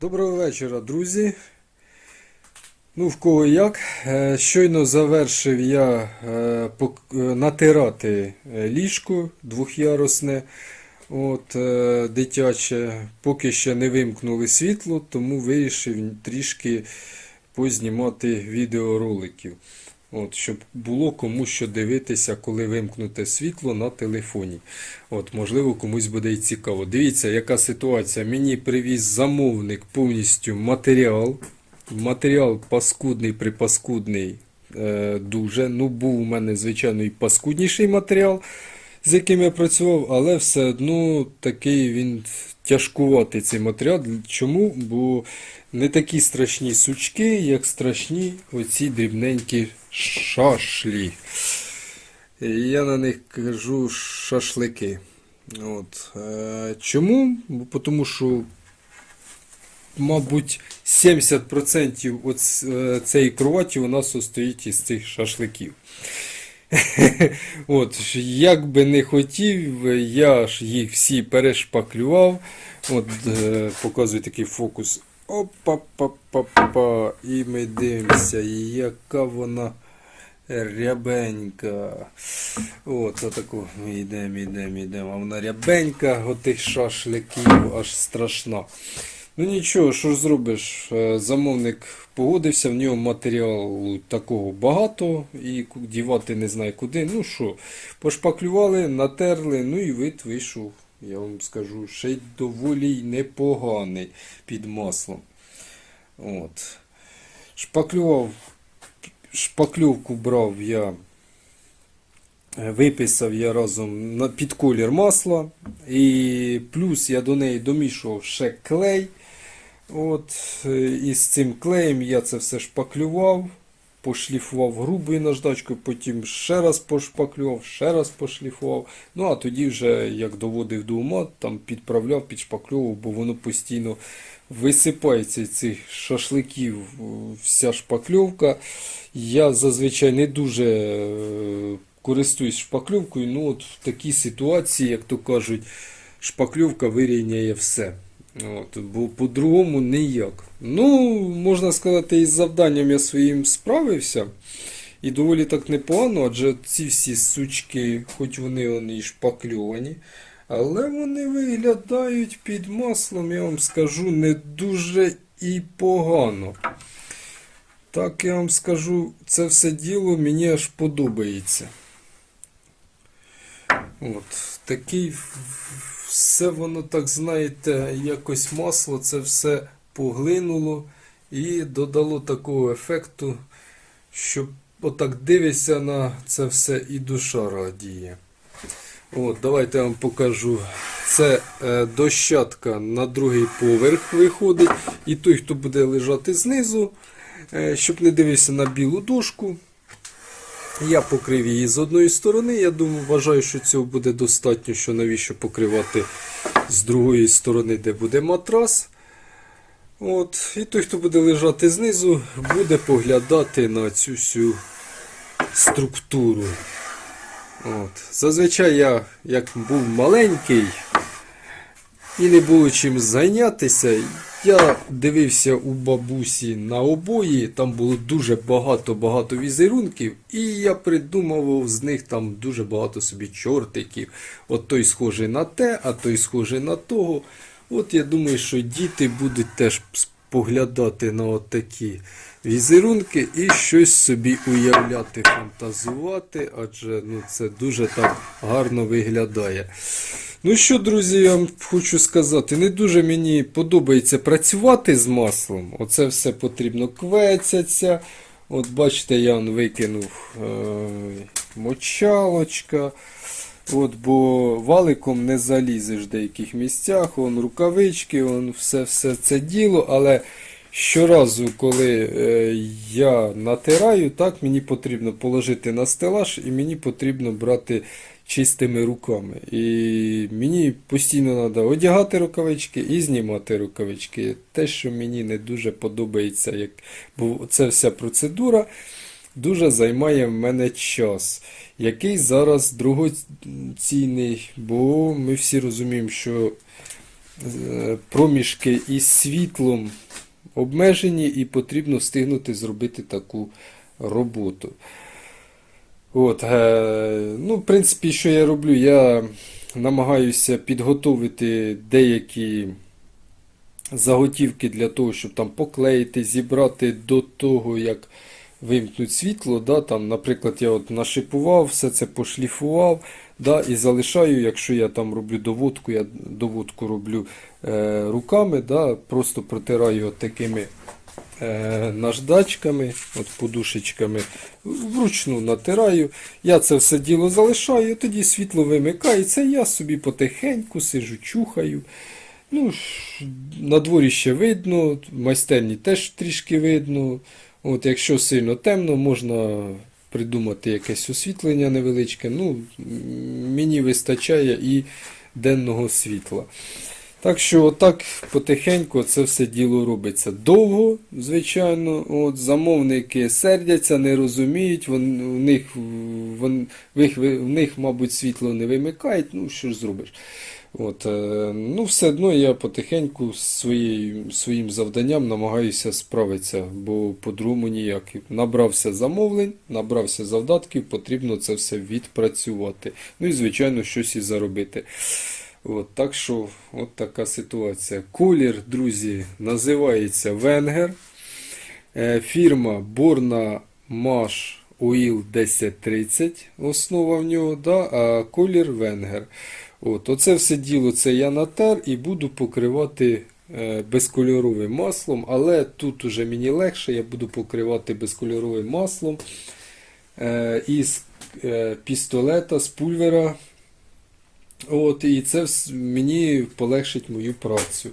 Доброго вечора, друзі. Ну, в кого як. Е, Щойно завершив я е, е, натирати ліжко двохярусне, от, дитяче. Поки ще не вимкнули світло, тому вирішив трішки познімати відеороликів. От, щоб було кому що дивитися, коли вимкнуте світло на телефоні. От, можливо, комусь буде і цікаво. Дивіться, яка ситуація. Мені привіз замовник повністю матеріал. Матеріал паскудний, припаскудний е, дуже. Ну, був у мене, звичайно, і паскудніший матеріал, з яким я працював, але все одно такий він тяжкуватий цей матеріал. Чому? Бо не такі страшні сучки, як страшні оці дрібненькі шашлі. Я на них кажу шашлики. От. Е, чому? Бо тому що, мабуть, 70% е, цієї кроваті у нас состоїть із цих шашликів. От, як би не хотів, я ж їх всі перешпаклював. От, е, показую такий фокус. Опа-па-па-па. І ми дивимося, яка вона рябенька. От, отаку ми йдемо, йдемо, йдемо. А вона рябенька, отих шашликів, аж страшна. Ну нічого, що ж зробиш? Е, Замовник погодився, в нього матеріалу такого багато і дівати не знаю куди. Ну що, пошпаклювали, натерли, ну і вид вийшов, я вам скажу, ще й доволі непоганий під маслом. От. Шпаклював, шпакльовку брав я. е, Виписав я разом під колір масла, і плюс я до неї домішував ще клей. От, е, і з цим клеєм я це все шпаклював, пошліфував грубою наждачкою, потім ще раз пошпаклював, ще раз пошліфував. Ну а тоді вже як доводив до ума, там підправляв, підшпаклював, бо воно постійно висипається цих шашликів, вся шпакльовка. Я зазвичай не дуже е, користуюсь шпакльовкою, ну от в такій ситуації, як то кажуть, шпакльовка вирівняє все. От, бо по-другому ніяк. Ну, можна сказати, із завданням я своїм справився. І доволі так непогано, адже ці всі сучки, хоч вони, вони і шпакльовані, але вони виглядають під маслом, я вам скажу, не дуже і погано. Так я вам скажу, це все діло мені аж подобається. От, такий все воно так, знаєте, якось масло, це все поглинуло і додало такого ефекту, що отак дивишся на це все і душа радіє. От, давайте я вам покажу. Це е, дощатка на другий поверх виходить. І той, хто буде лежати знизу, е, щоб не дивився на білу дошку. Я покрив її з одної сторони. Я думаю, вважаю, що цього буде достатньо, що навіщо покривати з другої сторони, де буде матрас. От, і той, хто буде лежати знизу, буде поглядати на цю всю структуру. От. Зазвичай я, як був маленький і не було чим зайнятися, я дивився у бабусі на обої, там було дуже багато-багато візерунків, і я придумував з них там дуже багато собі чортиків. От той схожий на те, а той схожий на того. От я думаю, що діти будуть теж поглядати на от такі візерунки і щось собі уявляти, фантазувати, адже ну, це дуже так гарно виглядає. Ну що, друзі, я вам хочу сказати, не дуже мені подобається працювати з маслом. Оце все потрібно квецяться. От бачите, я он викинув е- мочалочка. От, бо валиком не залізеш в деяких місцях, он рукавички, он все, все це діло, але щоразу, коли е, я натираю, так, мені потрібно положити на стелаж і мені потрібно брати чистими руками. І мені постійно треба одягати рукавички і знімати рукавички. Те, що мені не дуже подобається, як, бо це вся процедура дуже займає в мене час, який зараз другоцінний, бо ми всі розуміємо, що е, проміжки із світлом обмежені і потрібно встигнути зробити таку роботу. От, е, ну, в принципі, що я роблю? Я намагаюся підготовити деякі заготівки для того, щоб там поклеїти, зібрати до того, як вимкнуть світло. Да, там, наприклад, я от нашипував, все це пошліфував. Да, і залишаю, якщо я там роблю доводку, я доводку роблю е, руками, да, просто протираю от такими наждачками, от подушечками, вручну натираю. Я це все діло залишаю, тоді світло вимикається, я собі потихеньку сижу, чухаю. Ну, на дворі ще видно, в майстерні теж трішки видно. От, якщо сильно темно, можна придумати якесь освітлення невеличке. Ну, мені вистачає і денного світла. Так що отак потихеньку це все діло робиться. Довго, звичайно, от, замовники сердяться, не розуміють, вон, в, них, вон, в, їх, в них, мабуть, світло не вимикають, ну що ж зробиш. От, е, ну, все одно я потихеньку своєю, своїм завданням намагаюся справитися, бо по-другому ніяк. Набрався замовлень, набрався завдатків, потрібно це все відпрацювати. Ну і, звичайно, щось і заробити. От, так що, от така ситуація. Колір, друзі, називається Венгер. Е, Фірма Borna Mash Oil 1030, основа в нього, да, а колір Венгер. От, оце все діло це я натер і буду покривати е, безкольоровим маслом, але тут уже мені легше, я буду покривати безкольоровим маслом е, із пістолета, з пульвера. От, і це мені полегшить мою працю.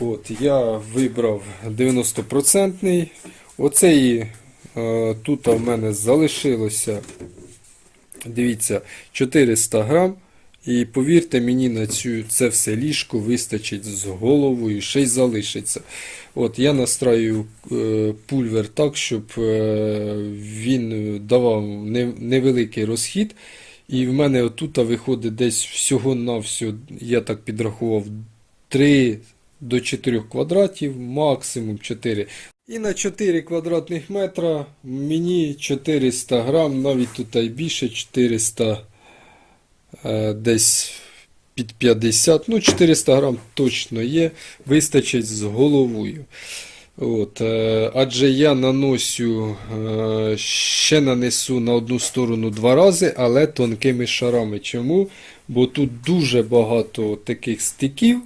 От, я вибрав 90%. Оцей е, тут в мене залишилося, дивіться, 400 грам. І повірте мені, на цю це все ліжко вистачить з головою, ще й залишиться. От я настраю е, пульвер так, щоб е, він давав не- невеликий розхід. І в мене отут виходить десь всього-навсього, я так підрахував, 3 до 4 квадратів, максимум 4. І на 4 квадратних метра мені 400 грам, навіть тут і більше 400 е, десь під 50, ну 400 грам точно є, вистачить з головою. От, е, адже я наносю, е, ще нанесу на одну сторону два рази, але тонкими шарами. Чому? Бо тут дуже багато таких стиків.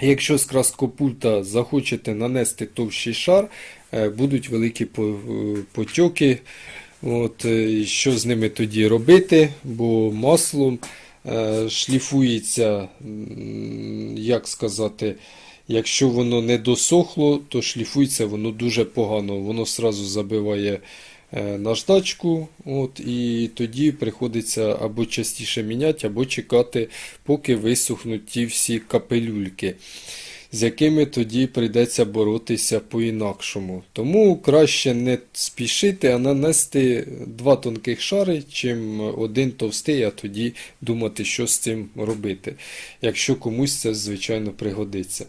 Якщо з краскопульта захочете нанести товщий шар, е, будуть великі потьоки. От, що з ними тоді робити? Бо маслом шліфується, як сказати, якщо воно не досохло, то шліфується воно дуже погано. Воно сразу забиває е, наждачку, от, і тоді приходиться або частіше міняти, або чекати, поки висохнуть ті всі капелюльки з якими тоді прийдеться боротися по-інакшому. Тому краще не спішити, а нанести два тонких шари, чим один товстий, а тоді думати, що з цим робити. Якщо комусь це, звичайно, пригодиться.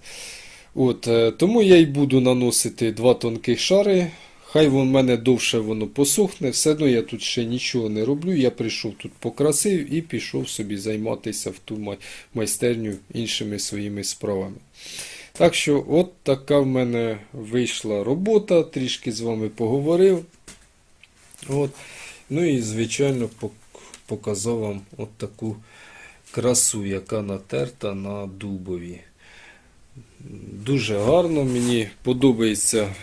От, е, тому я й буду наносити два тонких шари. Хай в мене довше воно посохне, все одно я тут ще нічого не роблю. Я прийшов тут покрасив і пішов собі займатися в ту майстерню іншими своїми справами. Так що, от така в мене вийшла робота, трішки з вами поговорив. От. Ну і, звичайно, показав вам от таку красу, яка натерта на дубові. Дуже гарно, мені подобається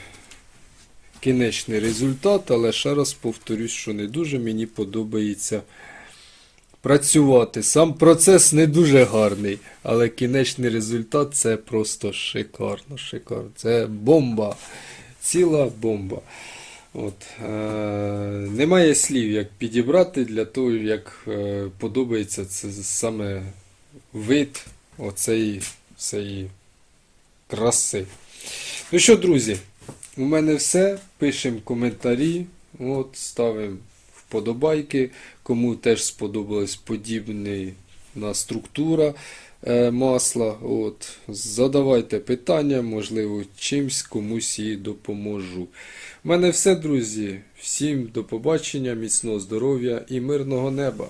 кінечний результат, але ще раз повторюсь, що не дуже мені подобається працювати. Сам процес не дуже гарний, але кінечний результат це просто шикарно, шикарно. Це бомба. Ціла бомба. От, е, немає слів, як підібрати для того, як е, подобається це саме вид оцеї, цієї краси. Ну що, друзі, у мене все. Пишемо коментарі, от, ставимо вподобайки. Кому теж сподобалось подібний на структура е, масла. От. Задавайте питання, можливо, чимсь комусь і допоможу. У мене все, друзі. Всім до побачення, міцного здоров'я і мирного неба.